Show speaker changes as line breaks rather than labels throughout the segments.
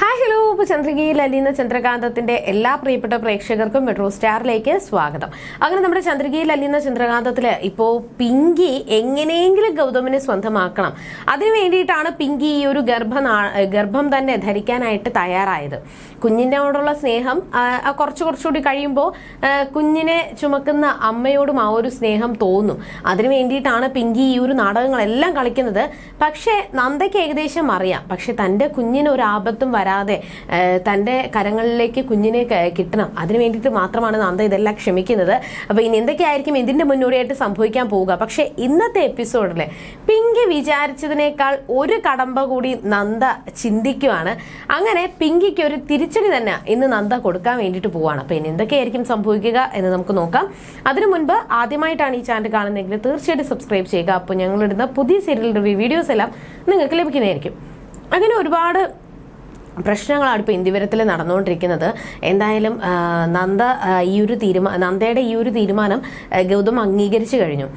Hi hello ഇപ്പോൾ ചന്ദ്രികയിൽ അലിയുന്ന ചന്ദ്രകാന്തത്തിന്റെ എല്ലാ പ്രിയപ്പെട്ട പ്രേക്ഷകർക്കും മെട്രോ സ്റ്റാറിലേക്ക് സ്വാഗതം. അങ്ങനെ നമ്മുടെ ചന്ദ്രികയിൽ അലിയുന്ന ചന്ദ്രകാന്തത്തിൽ ഇപ്പോ പിങ്കി എങ്ങനെയെങ്കിലും ഗൗതമിനെ സ്വന്തമാക്കണം. അതിനു വേണ്ടിയിട്ടാണ് പിങ്കി ഈ ഒരു ഗർഭ ഗർഭം തന്നെ ധരിക്കാനായിട്ട് തയ്യാറായത്. കുഞ്ഞിനോടുള്ള സ്നേഹം കുറച്ച് കുറച്ചുകൂടി കഴിയുമ്പോൾ കുഞ്ഞിനെ ചുമക്കുന്ന അമ്മയോടും ആ ഒരു സ്നേഹം തോന്നും. അതിനു വേണ്ടിയിട്ടാണ് പിങ്കി ഈ ഒരു നാടകങ്ങളെല്ലാം കളിക്കുന്നത്. പക്ഷേ നന്ദയ്ക്ക് ഏകദേശം അറിയാം. പക്ഷെ തന്റെ കുഞ്ഞിന് ഒരു ആപത്തും വരാതെ തന്റെ കരങ്ങളിലേക്ക് കുഞ്ഞിനെ കിട്ടണം. അതിനു വേണ്ടിയിട്ട് മാത്രമാണ് നന്ദ ഇതെല്ലാം ക്ഷമിക്കുന്നത്. അപ്പോൾ ഇനി എന്തൊക്കെയായിരിക്കും ഇതിന്റെ മുന്നോടിയായിട്ട് സംഭവിക്കാൻ പോവുക? പക്ഷെ ഇന്നത്തെ എപ്പിസോഡിൽ പിങ്കി വിചാരിച്ചതിനേക്കാൾ ഒരു കടമ്പ കൂടി നന്ദ ചിന്തിക്കുവാണ്. അങ്ങനെ പിങ്കിക്ക് ഒരു തിരിച്ചടി തന്നെ ഇന്ന് നന്ദ കൊടുക്കാൻ വേണ്ടിയിട്ട് പോവാണ് അപ്പോൾ ഇനി എന്തൊക്കെയായിരിക്കും സംഭവിക്കുക എന്ന് നമുക്ക് നോക്കാം. അതിനു മുൻപ് ആദ്യമായിട്ടാണ് ഈ ചാനൽ കാണുന്നതെങ്കിൽ തീർച്ചയായിട്ടും സബ്സ്ക്രൈബ് ചെയ്യുക. അപ്പോൾ ഞങ്ങളിടുന്ന പുതിയ സീരിയൽ റിവ്യൂ വീഡിയോസ് എല്ലാം നിങ്ങൾക്ക് ലഭിക്കുന്നതായിരിക്കും. അങ്ങനെ ഒരുപാട് പ്രശ്നങ്ങളാണ് ഇപ്പോൾ ഇന്ത്യവരത്തിൽ നടന്നുകൊണ്ടിരിക്കുന്നത്. എന്തായാലും നന്ദ ഈ ഒരു തീരുമാ നന്ദയുടെ ഈ ഒരു തീരുമാനം ഗൗതം അംഗീകരിച്ചു കഴിഞ്ഞു.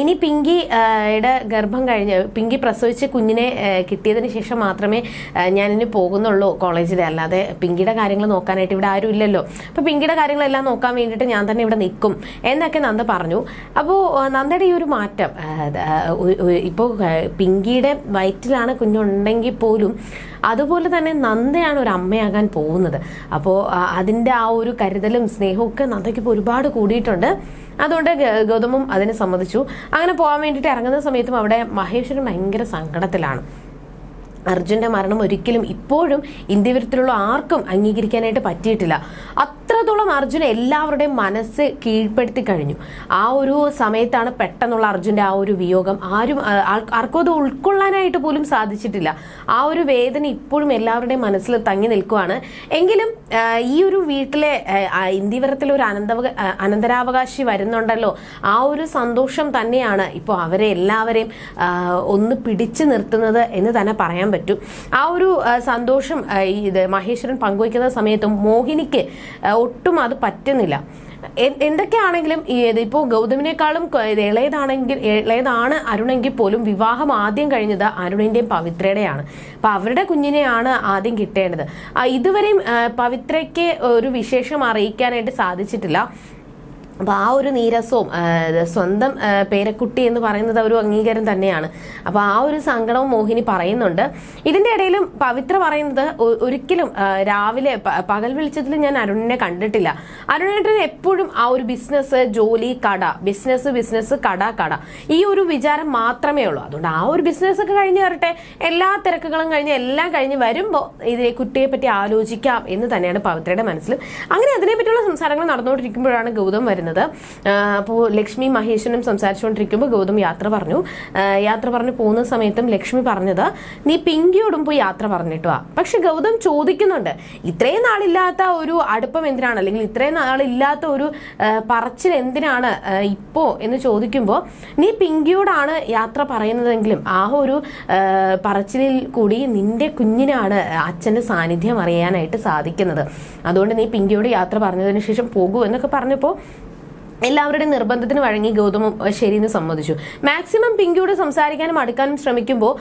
ഇനി പിങ്കിയുടെ യുടെ ഗർഭം കഴിഞ്ഞ് പിങ്കി പ്രസവിച്ച് കുഞ്ഞിനെ കിട്ടിയതിന് ശേഷം മാത്രമേ ഞാനിനി പോകുന്നുള്ളൂ കോളേജിൽ അല്ലാതെ പിങ്കിയുടെ കാര്യങ്ങൾ നോക്കാനായിട്ട് ഇവിടെ ആരും ഇല്ലല്ലോ. അപ്പോൾ പിങ്കിയുടെ കാര്യങ്ങളെല്ലാം നോക്കാൻ വേണ്ടിയിട്ട് ഞാൻ തന്നെ ഇവിടെ നിൽക്കും എന്നൊക്കെ നന്ദ പറഞ്ഞു. അപ്പോൾ നന്ദയുടെ ഈ ഒരു മാറ്റം ഇപ്പോൾ പിങ്കിയുടെ വയറ്റിലാണ് കുഞ്ഞുണ്ടെങ്കിൽ പോലും അതുപോലെ തന്നെ നന്ദയാണ് ഒരു അമ്മയാകാൻ പോകുന്നത്. അപ്പോൾ അതിന്റെ ആ ഒരു കരുതലും സ്നേഹവും ഒക്കെ നന്ദയ്ക്ക് ഇപ്പോൾ ഒരുപാട് കൂടിയിട്ടുണ്ട്. അതുകൊണ്ട് ഗൗതമും അതിനെ സമ്മതിച്ചു. അങ്ങനെ പോകാൻ വേണ്ടിയിട്ട് ഇറങ്ങുന്ന സമയത്തും അവിടെ മഹേശ്വരൻ ഭയങ്കര സങ്കടത്തിലാണ്. അർജുന്റെ മരണം ഒരിക്കലും ഇപ്പോഴും ഇന്ത്യവിരുത്തിലുള്ള ആർക്കും അംഗീകരിക്കാനായിട്ട് പറ്റിയിട്ടില്ല. അത്രത്തോളം അർജുന എല്ലാവരുടെയും മനസ്സ് കീഴ്പ്പെടുത്തി കഴിഞ്ഞു. ആ ഒരു സമയത്താണ് പെട്ടെന്നുള്ള അർജുന്റെ ആ ഒരു വിയോഗം ആരും ആർക്കും അത് ഉൾക്കൊള്ളാനായിട്ട് പോലും സാധിച്ചിട്ടില്ല. ആ ഒരു വേദന ഇപ്പോഴും എല്ലാവരുടെയും മനസ്സിൽ തങ്ങി നിൽക്കുവാണ്. എങ്കിലും ഈ ഒരു വീട്ടിലെ ആ, ഒരു അനന്തവ അനന്തരാവകാശി വരുന്നുണ്ടല്ലോ. ആ ഒരു സന്തോഷം തന്നെയാണ് ഇപ്പോൾ അവരെ എല്ലാവരെയും ഒന്ന് പിടിച്ചു നിർത്തുന്നത് എന്ന് തന്നെ പറയാൻ പറ്റും. ആ ഒരു സന്തോഷം ഇത് മഹേശ്വരൻ പങ്കുവയ്ക്കുന്ന സമയത്തും മോഹിനിക്ക് ഒട്ടും അത് പറ്റുന്നില്ല. എന്തൊക്കെയാണെങ്കിലും ഈ ഇത് ഇപ്പോൾ ഗൗതമിനേക്കാളും ഇളയതാണെങ്കിൽ ഇളയതാണ് അരുണെങ്കിൽ പോലും വിവാഹം ആദ്യം കഴിഞ്ഞത് അരുണിന്റെയും പവിത്രയുടെയാണ്. അപ്പൊ അവരുടെ കുഞ്ഞിനെയാണ് ആദ്യം കിട്ടേണ്ടത്. ഇതുവരെയും പവിത്രയ്ക്ക് ഒരു വിശേഷം അറിയിക്കാനായിട്ട് സാധിച്ചിട്ടില്ല. അപ്പൊ ആ ഒരു നീരസവും സ്വന്തം പേരക്കുട്ടി എന്ന് പറയുന്നത് ഒരു അംഗീകാരം തന്നെയാണ്. അപ്പൊ ആ ഒരു സങ്കടവും മോഹിനി പറയുന്നുണ്ട്. ഇതിന്റെ ഇടയിലും പവിത്ര പറയുന്നത് ഒരിക്കലും രാവിലെ പകൽ വെളിച്ചത്തിൽ ഞാൻ അരുണിനെ കണ്ടിട്ടില്ല. അരുണേട്ടന് എപ്പോഴും ആ ഒരു ബിസിനസ് ജോലി കട ബിസിനസ് ബിസിനസ് കട കട. ഈ ഒരു വിചാരം മാത്രമേ ഉള്ളൂ. അതുകൊണ്ട് ആ ഒരു ബിസിനസ് ഒക്കെ കഴിഞ്ഞ് വരട്ടെ എല്ലാ തിരക്കുകളും കഴിഞ്ഞ് എല്ലാം കഴിഞ്ഞ് വരുമ്പോൾ ഇതിനെ കുട്ടിയെ പറ്റി ആലോചിക്കാം എന്ന് തന്നെയാണ് പവിത്രയുടെ മനസ്സിൽ. അങ്ങനെ അതിനെപ്പറ്റിയുള്ള സംസാരങ്ങൾ നടന്നുകൊണ്ടിരിക്കുമ്പോഴാണ് ഗൗതം വരുന്നത്. അപ്പോൾ ലക്ഷ്മി മഹേശ്വരനും സംസാരിച്ചുകൊണ്ടിരിക്കുമ്പോൾ ഗൗതം യാത്ര പറഞ്ഞു. യാത്ര പറഞ്ഞു പോകുന്ന സമയത്തും ലക്ഷ്മി പറഞ്ഞത് നീ പിങ്കിയോടും പോയി യാത്ര പറഞ്ഞിട്ടുവാ. പക്ഷെ ഗൗതം ചോദിക്കുന്നുണ്ട് ഇത്രയും നാളില്ലാത്ത ഒരു അടുപ്പം എന്തിനാണ്? അല്ലെങ്കിൽ ഇത്രയും നാളില്ലാത്ത ഒരു പറച്ചിൽ എന്തിനാണ് ഇപ്പോ? എന്ന് ചോദിക്കുമ്പോൾ നീ പിങ്കിയോടാണ് യാത്ര പറയുന്നതെങ്കിലും ആ ഒരു പറച്ചിലിൽ കൂടി നിന്റെ കുഞ്ഞിനാണ് അച്ഛന്റെ സാന്നിധ്യം അറിയാനായിട്ട് സാധിക്കുന്നത്. അതുകൊണ്ട് നീ പിങ്കിയോട് യാത്ര പറഞ്ഞതിന് ശേഷം പോകൂ എന്നൊക്കെ പറഞ്ഞപ്പോൾ എല്ലാവരുടെയും നിർബന്ധത്തിന് വഴങ്ങി ഗൗതമ ശരിയെന്ന് സമ്മതിച്ചു. മാക്സിമം പിങ്കിയോട് സംസാരിക്കാനും അടുക്കാനും ശ്രമിക്കുമ്പോൾ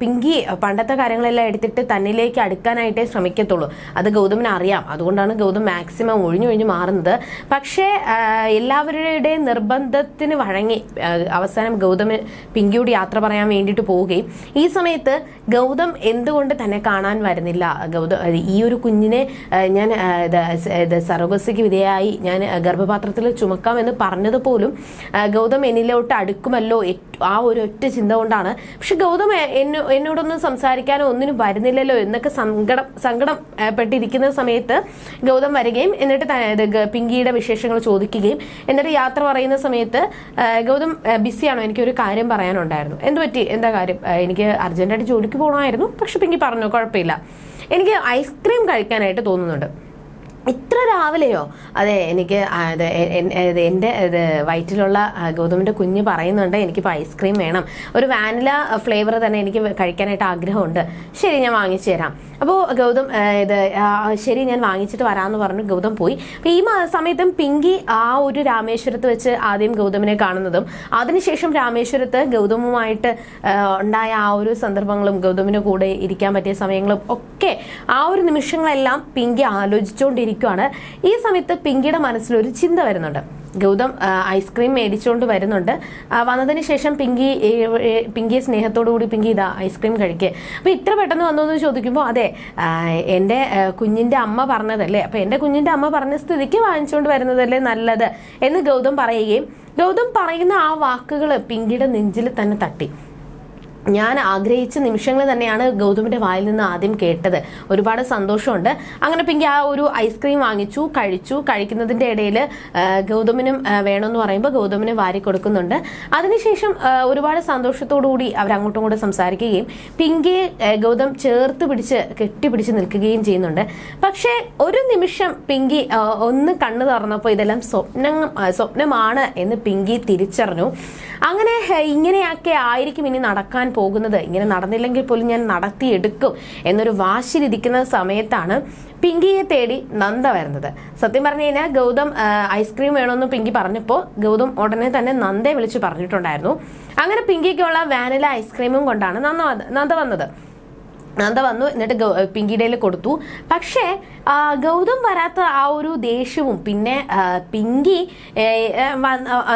പിങ്കി പണ്ടത്തെ കാര്യങ്ങളെല്ലാം എടുത്തിട്ട് തന്നിലേക്ക് അടുക്കാനായിട്ടേ ശ്രമിക്കത്തുള്ളൂ. അത് ഗൗതമിന് അറിയാം. അതുകൊണ്ടാണ് ഗൗതം മാക്സിമം ഒഴിഞ്ഞു ഒഴിഞ്ഞു മാറുന്നത്. പക്ഷേ എല്ലാവരുടെ നിർബന്ധത്തിന് വഴങ്ങി അവസാനം ഗൗതമ് പിങ്കിയോട് യാത്ര പറയാൻ വേണ്ടിയിട്ട് പോവുകയും ഈ സമയത്ത് ഗൗതം എന്തുകൊണ്ട് തന്നെ കാണാൻ വരുന്നില്ല? ഗൗതം ഈ ഒരു കുഞ്ഞിനെ ഞാൻ ആ, ഇത് സ- വിധേയായി ഞാൻ ഗർഭപാത്രത്തിൽ ചുമക്കാം എന്ന് പറഞ്ഞത് പോലും ഗൗതം എന്നിലോട്ട് അടുക്കുമല്ലോ ആ ഒരു ഒറ്റ ചിന്ത കൊണ്ടാണ്. പക്ഷെ ഗൗതം എന്നോടൊന്നും സംസാരിക്കാനോ ഒന്നിനും വരുന്നില്ലല്ലോ എന്നൊക്കെ സങ്കടം സങ്കടം പെട്ടിരിക്കുന്ന സമയത്ത് ഗൗതം വരികയും എന്നിട്ട് പിങ്കിയുടെ വിശേഷങ്ങൾ ചോദിക്കുകയും എന്നിട്ട് യാത്ര പറയുന്ന സമയത്ത് ഗൗതം ബിസിയാണോ എനിക്കൊരു കാര്യം പറയാനുണ്ടായിരുന്നു. എന്ത് പറ്റി? എന്താ കാര്യം? എനിക്ക് അർജന്റായിട്ട് ജോലിക്ക് പോകണമായിരുന്നു പക്ഷെ പിങ്കി പറഞ്ഞു കുഴപ്പമില്ല. എനിക്ക് ഐസ്ക്രീം കഴിക്കാനായിട്ട് തോന്നുന്നുണ്ട്. ഇത്ര രാവിലെയോ? അതെ എനിക്ക് എന്റെ ഇത് വയറ്റിലുള്ള ഗോതമ്പിന്റെ കുഞ്ഞ് പറയുന്നുണ്ട് എനിക്കിപ്പോൾ ഐസ്ക്രീം വേണം. ഒരു വാനില ഫ്ലേവർ തന്നെ എനിക്ക് കഴിക്കാനായിട്ട് ആഗ്രഹമുണ്ട്. ശരി ഞാൻ വാങ്ങിച്ചു തരാം. അപ്പോൾ ഗൗതം ഇത് ശരി ഞാൻ വാങ്ങിച്ചിട്ട് വരാമെന്ന് പറഞ്ഞു ഗൗതം പോയി. അപ്പോൾ ഈ സമയത്തും പിങ്കി ആ ഒരു രാമേശ്വരത്ത് വെച്ച് ആദ്യം ഗൗതമിനെ കാണുന്നതും അതിനുശേഷം രാമേശ്വരത്ത് ഗൗതമുമായിട്ട് ഉണ്ടായ ആ ഒരു സന്ദർഭങ്ങളും ഗൗതമിന് കൂടെ ഇരിക്കാൻ പറ്റിയ സമയങ്ങളും ഒക്കെ ആ ഒരു നിമിഷങ്ങളെല്ലാം പിങ്കി ആലോചിച്ചുകൊണ്ടിരിക്കുകയാണ് ഈ സമയത്ത് പിങ്കിയുടെ മനസ്സിലൊരു ചിന്ത വരുന്നുണ്ട്. ഗൗതം ഐസ്ക്രീം മേടിച്ചുകൊണ്ട് വരുന്നുണ്ട്. വന്നതിന് ശേഷം പിങ്കി പിങ്കിയെ സ്നേഹത്തോടു കൂടി പിങ്കി ഇതാ ഐസ്ക്രീം കഴിക്കുക അപ്പോൾ ഇത്ര പെട്ടെന്ന് വന്നു എന്ന് ചോദിക്കുമ്പോൾ അതെ എന്റെ കുഞ്ഞിന്റെ അമ്മ പറഞ്ഞതല്ലേ? അപ്പോൾ എന്റെ കുഞ്ഞിന്റെ അമ്മ പറഞ്ഞ സ്ഥിതിക്ക് വാങ്ങിച്ചുകൊണ്ട് വരുന്നതല്ലേ നല്ലത്? എന്ന് ഗൗതം പറയുകയും ഗൗതം പറയുന്ന ആ വാക്കുകൾ പിങ്കിയുടെ നെഞ്ചിൽ തന്നെ തട്ടി. ഞാൻ ആഗ്രഹിച്ച നിമിഷങ്ങൾ തന്നെയാണ് ഗൗതമിന്റെ വായിൽ നിന്ന് ആദ്യം കേട്ടത്. ഒരുപാട് സന്തോഷമുണ്ട്. അങ്ങനെ പിങ്കി ആ ഒരു ഐസ്ക്രീം വാങ്ങിച്ചു കഴിച്ചു. കഴിക്കുന്നതിന്റെ ഇടയിൽ ഗൗതമിനും വേണമെന്ന് പറയുമ്പോൾ ഗൗതമിന് വാരി കൊടുക്കുന്നുണ്ട്. അതിനുശേഷം ഒരുപാട് കൂടി അവർ അങ്ങോട്ടും ഇങ്ങോട്ടും സംസാരിക്കുകയും പിങ്കിയെ ഗൗതം ചേർത്ത് പിടിച്ച് കെട്ടിപ്പിടിച്ച് നിൽക്കുകയും ചെയ്യുന്നുണ്ട്. പക്ഷേ ഒരു നിമിഷം പിങ്കി ഒന്ന് കണ്ണു തുറന്നപ്പോൾ ഇതെല്ലാം സ്വപ്നം സ്വപ്നമാണ് എന്ന് പിങ്കി തിരിച്ചറിഞ്ഞു. അങ്ങനെ ഇങ്ങനെയൊക്കെ ആയിരിക്കും ഇനി നടക്കാൻ പോകുന്നത്. ഇങ്ങനെ നടന്നില്ലെങ്കിൽ പോലും ഞാൻ നടത്തിയെടുക്കും എന്നൊരു വാശിലിരിക്കുന്ന സമയത്താണ് പിങ്കിയെ തേടി നന്ദ വരുന്നത്. സത്യം പറഞ്ഞു കഴിഞ്ഞാൽ ഗൗതം ഐസ്ക്രീം വേണമെന്ന് പിങ്കി പറഞ്ഞപ്പോൾ ഗൗതം ഉടനെ തന്നെ നന്ദയെ വിളിച്ച് പറഞ്ഞിട്ടുണ്ടായിരുന്നു. അങ്ങനെ പിങ്കിക്കുള്ള വാനില ഐസ്ക്രീമും കൊണ്ടാണ് നന്ദ നന്ദ വന്നത്. നന്ദ വന്നു എന്നിട്ട് പിങ്കിടയിൽ കൊടുത്തു. പക്ഷേ ഗൗതം വരാത്ത ആ ഒരു ദേഷ്യവും പിന്നെ പിങ്കി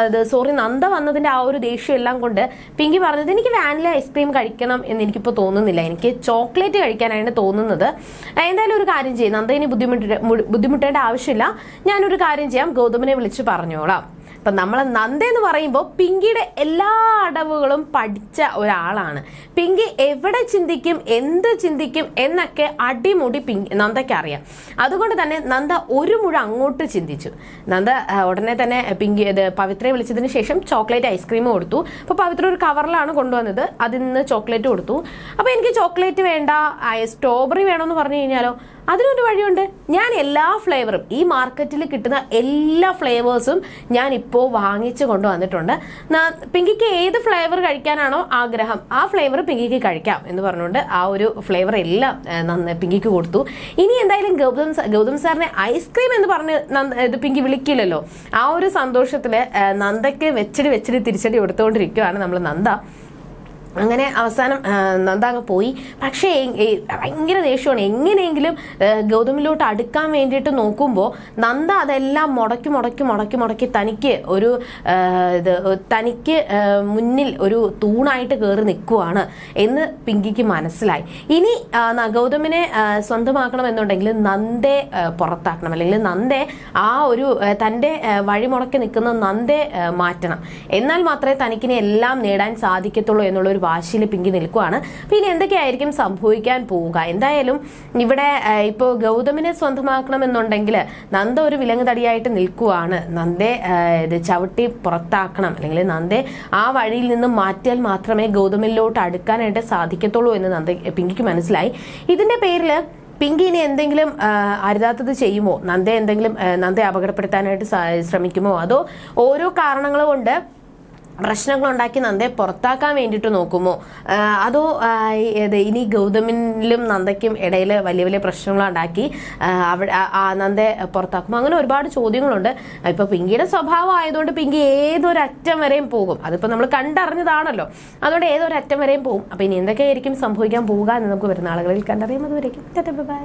അത് സോറി നന്ദ വന്നതിന്റെ ആ ഒരു ദേഷ്യം എല്ലാം കൊണ്ട് പിങ്കി പറഞ്ഞത് എനിക്ക് വാനില ഐസ്ക്രീം കഴിക്കണം എന്ന് എനിക്കിപ്പോൾ തോന്നുന്നില്ല. എനിക്ക് ചോക്ലേറ്റ് കഴിക്കാനാണ് തോന്നുന്നത്. എന്തായാലും ഒരു കാര്യം ചെയ്യും നന്ദ ഇനി ബുദ്ധിമുട്ട് ബുദ്ധിമുട്ടേണ്ട ആവശ്യമില്ല. ഞാനൊരു കാര്യം ചെയ്യാം ഗൗതമിനെ വിളിച്ച് പറഞ്ഞോളാം. അപ്പം നമ്മൾ നന്ദ എന്ന് പറയുമ്പോൾ പിങ്കിയുടെ എല്ലാ അടവുകളും പഠിച്ച ഒരാളാണ്. പിങ്കി എവിടെ ചിന്തിക്കും എന്ത് ചിന്തിക്കും എന്നൊക്കെ അടിമുടി പിങ്കി നന്ദയ്ക്ക് അറിയാം. അതുകൊണ്ട് തന്നെ നന്ദ ഒരു മുഴ അങ്ങോട്ട് ചിന്തിച്ചു. നന്ദ ഉടനെ തന്നെ പിങ്കി ഇത് പവിത്രയെ വിളിച്ചതിന് ശേഷം ചോക്ലേറ്റ് ഐസ്ക്രീം കൊടുത്തു. അപ്പോൾ പവിത്ര ഒരു കവറിലാണ് കൊണ്ടുവന്നത്. അതിൽ നിന്ന് ചോക്ലേറ്റ് കൊടുത്തു. അപ്പോൾ എനിക്ക് ചോക്ലേറ്റ് വേണ്ട സ്ട്രോബെറി വേണമെന്ന് പറഞ്ഞു കഴിഞ്ഞാലോ? അതിനൊരു വഴിയുണ്ട്. ഞാൻ എല്ലാ ഫ്ലേവറും ഈ മാർക്കറ്റിൽ കിട്ടുന്ന എല്ലാ ഫ്ലേവേഴ്സും ഞാൻ ഇപ്പോൾ വാങ്ങിച്ചു കൊണ്ടുവന്നിട്ടുണ്ട്. പിങ്കിക്ക് ഏത് ഫ്ലേവർ കഴിക്കാനാണോ ആഗ്രഹം ആ ഫ്ലേവർ പിങ്കിക്ക് കഴിക്കാം എന്ന് പറഞ്ഞുകൊണ്ട് ആ ഒരു ഫ്ലേവർ എല്ലാം നന്ന് പിങ്കിക്ക് കൊടുത്തു. ഇനി എന്തായാലും ഗൗതം ഗൗതം സാറിനെ ഐസ്ക്രീം എന്ന് പറഞ്ഞ് ഇത് പിങ്കി വിളിക്കില്ലല്ലോ. ആ ഒരു സന്തോഷത്തിൽ നന്ദയ്ക്ക് വെച്ചടി വെച്ചടി തിരിച്ചടി കൊടുത്തുകൊണ്ടിരിക്കുകയാണ് നമ്മൾ നന്ദ. അങ്ങനെ അവസാനം ആ, നന്ദ അങ്ങ് പോയി. പക്ഷേ ഭയങ്കര ദേഷ്യമാണ്. എങ്ങനെയെങ്കിലും ഗൗതമിലോട്ട് അടുക്കാൻ വേണ്ടിയിട്ട് നോക്കുമ്പോൾ നന്ദ അതെല്ലാം മുടക്കി മുടക്കി മുടക്കി മുടക്കി തനിക്ക് ഒരു ഇത് തനിക്ക് മുന്നിൽ ഒരു തൂണായിട്ട് കയറി നിൽക്കുവാണ് എന്ന് പിങ്കിക്ക് മനസ്സിലായി. ഇനി ഗൗതമിനെ സ്വന്തമാക്കണം എന്നുണ്ടെങ്കിൽ നന്ദെ പുറത്താക്കണം. അല്ലെങ്കിൽ നന്ദെ ആ ഒരു തന്റെ വഴി മുടക്കി നിൽക്കുന്ന നന്ദെ മാറ്റണം. എന്നാൽ മാത്രമേ തനിക്കിനെ എല്ലാം നേടാൻ സാധിക്കത്തുള്ളൂ എന്നുള്ള ഒരു വാശിയിൽ പിങ്കി നിൽക്കുകയാണ് പിന്നെ ഇനി എന്തൊക്കെയായിരിക്കും സംഭവിക്കാൻ പോവുക? എന്തായാലും ഇവിടെ ഇപ്പോൾ ഇപ്പോ ഗൗതമിനെ സ്വന്തമാക്കണമെന്നുണ്ടെങ്കിൽ നന്ദ ഒരു വിലങ്ങ് തടിയായിട്ട് നിൽക്കുവാണ്. നന്ദെ ഇത് ചവിട്ടി പുറത്താക്കണം. അല്ലെങ്കിൽ നന്ദെ ആ വഴിയിൽ നിന്ന് മാറ്റിയാൽ മാത്രമേ ഗൗതമിലോട്ട് അടുക്കാനായിട്ട് സാധിക്കത്തുള്ളൂ എന്ന് നന്ദ പിങ്കിക്ക് മനസ്സിലായി. ഇതിന്റെ പേരിൽ പിങ്കി ഇനി എന്തെങ്കിലും അരുതാത്തത് ചെയ്യുമോ? നന്ദെ എന്തെങ്കിലും നന്ദെ അപകടപ്പെടുത്താനായിട്ട് ശ്രമിക്കുമോ? അതോ ഓരോ കാരണങ്ങൾ കൊണ്ട് പ്രശ്നങ്ങൾ ഉണ്ടാക്കി നന്ദയെ പുറത്താക്കാൻ വേണ്ടിയിട്ട് നോക്കുമോ? അതോ ഇനി ഗൗതമിലും നന്ദയ്ക്കും ഇടയിൽ വലിയ വലിയ പ്രശ്നങ്ങൾ ഉണ്ടാക്കി അവിടെ നന്ദയെ പുറത്താക്കുമോ? അങ്ങനെ ഒരുപാട് ചോദ്യങ്ങളുണ്ട്. ഇപ്പൊ പിങ്കിയുടെ സ്വഭാവം ആയതുകൊണ്ട് പിങ്കി ഏതൊരറ്റം വരെയും പോകും. അതിപ്പോ നമ്മൾ കണ്ടറിഞ്ഞതാണല്ലോ. അതുകൊണ്ട് ഏതൊരറ്റം വരെയും പോകും. അപ്പോൾ ഇനി എന്തൊക്കെയായിരിക്കും സംഭവിക്കാൻ പോവുക എന്ന് നമുക്ക് വരുന്ന ആളുകളിൽ കണ്ടറിയാം. അതുവരെയും ബൈ.